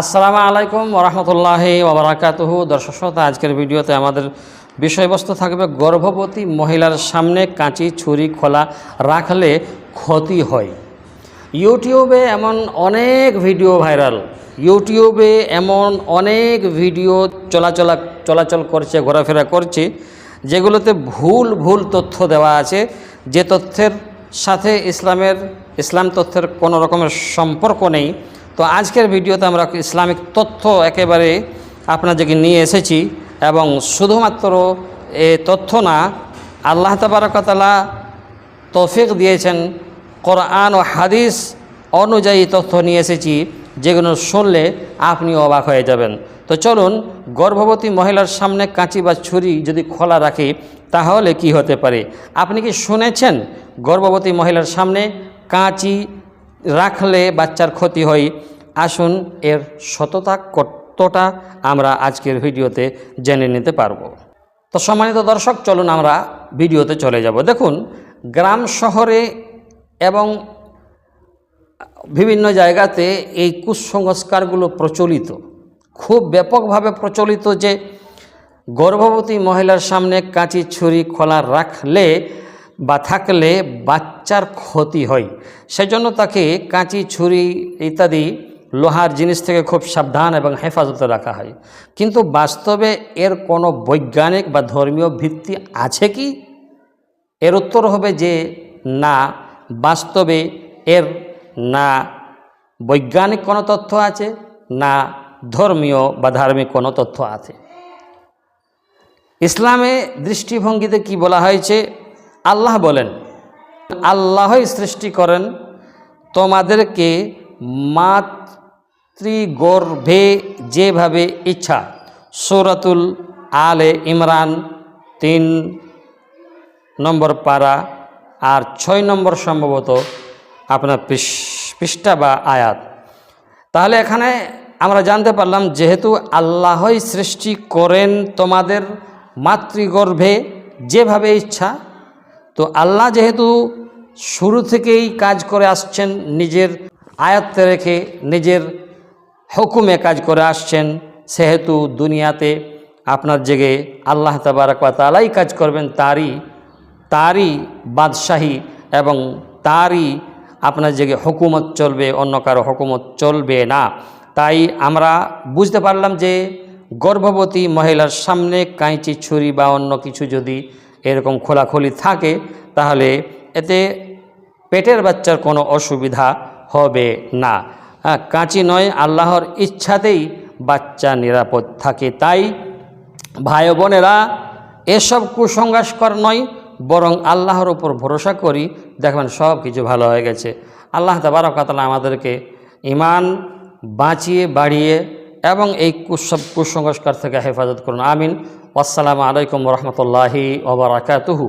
আসসালামু আলাইকুম ওরহমতুল্লাহি ওবরাকাতুহু। দর্শক শ্রোতা, আজকের ভিডিওতে আমাদের বিষয়বস্তু থাকবে গর্ভবতী মহিলার সামনে কাঁচি ছুরি খোলা রাখলে ক্ষতি হয়। ইউটিউবে এমন অনেক ভিডিও ভাইরাল। ইউটিউবে এমন অনেক ভিডিও চলাচলা চলাচল করছে, ঘোরাফেরা করছে, যেগুলোতে ভুল ভুল তথ্য দেওয়া আছে। যে তথ্যের সাথে ইসলামের, ইসলাম তথ্যের কোনো রকমের সম্পর্ক নেই। তো আজকের ভিডিওতে আমরা ইসলামিক তথ্য একেবারে আপনাদেরকে নিয়ে এসেছি এবং শুধুমাত্র এ তথ্য না, আল্লাহ তাবারকতালা তৌফিক দিয়েছেন কোরআন ও হাদিস অনুযায়ী তথ্য নিয়ে এসেছি, যেগুলো শুনলে আপনি অবাক হয়ে যাবেন। তো চলুন, গর্ভবতী মহিলার সামনে কাঁচি বা ছুরি যদি খোলা রাখি, তাহলে কি হতে পারে? আপনি কি শুনেছেন গর্ভবতী মহিলার সামনে কাঁচি রাখলে বাচ্চার ক্ষতি হয়। আসুন এর সততা কতটা আমরা আজকের ভিডিওতে জেনে নিতে পারব। তো সম্মানিত দর্শক, চলুন আমরা ভিডিওতে চলে যাব। দেখুন, গ্রাম শহরে এবং বিভিন্ন জায়গাতে এই কুসংস্কারগুলো প্রচলিত। খুব ব্যাপকভাবে প্রচলিত যে গর্ভবতী মহিলার সামনে কাঁচি, ছুরি, খোলা রাখলে বা থাকলে বাচ্চার ক্ষতি হয়। সেজন্য তাকে কাঁচি, ছুরি ইত্যাদি লোহার জিনিস থেকে খুব সাবধান এবং হেফাজতে রাখা হয়। কিন্তু বাস্তবে এর কোনো বৈজ্ঞানিক বা ধর্মীয় ভিত্তি আছে কি? এর উত্তর হবে যে না, বাস্তবে এর না বৈজ্ঞানিক কোনো তথ্য আছে, না ধর্মীয় বা ধার্মিক কোনো তথ্য আছে। ইসলামে দৃষ্টিভঙ্গিতে কি বলা হয়েছে? আল্লাহ বলেন, আল্লাহই সৃষ্টি করেন তোমাদেরকে মাতৃগর্ভে যেভাবে ইচ্ছা। সৌরাতুল আলে ইমরান তিন নম্বর পারা আর ছয় নম্বর সম্ভবত আপনার পৃষ্ঠা বা আয়াত। তাহলে এখানে আমরা জানতে পারলাম, যেহেতু আল্লাহই সৃষ্টি করেন তোমাদের মাতৃগর্ভে যেভাবে ইচ্ছা তো আল্লাহ যেহেতু শুরু থেকেই কাজ করে আসছেন, নিজের আয়ত্তে রেখে নিজের হুকুমে কাজ করে আসছেন, সেহেতু দুনিয়াতে আপনার জেগে আল্লাহ তাবারাক তালাই কাজ করবেন, তারই তারই বাদশাহী এবং তারই আপনার জেগে হুকুমত চলবে, অন্য কারও হুকুমত চলবে না। তাই আমরা বুঝতে পারলাম যে গর্ভবতী মহিলার সামনে কাঁচি ছুরি বা অন্য কিছু যদি এরকম খোলাখুলি থাকে, তাহলে এতে পেটের বাচ্চার কোনো অসুবিধা হবে না। হ্যাঁ কাঁচি নয়, আল্লাহর ইচ্ছাতেই বাচ্চা নিরাপদ থাকে। তাই ভাই বোনেরা, এসব কুসংস্কার নয়, বরং আল্লাহর উপর ভরসা করি। দেখবেন সব কিছু ভালো হয়ে গেছে। আল্লাহ তাবারকাতালা আমাদেরকে ইমান বাঁচিয়ে, বাড়িয়ে এবং এই কুসব কুসংস্কার থেকে হেফাজত করুন। আমিন। আসসালামু আলাইকুম রহমতুল্লাহি ওবরাকাতুহু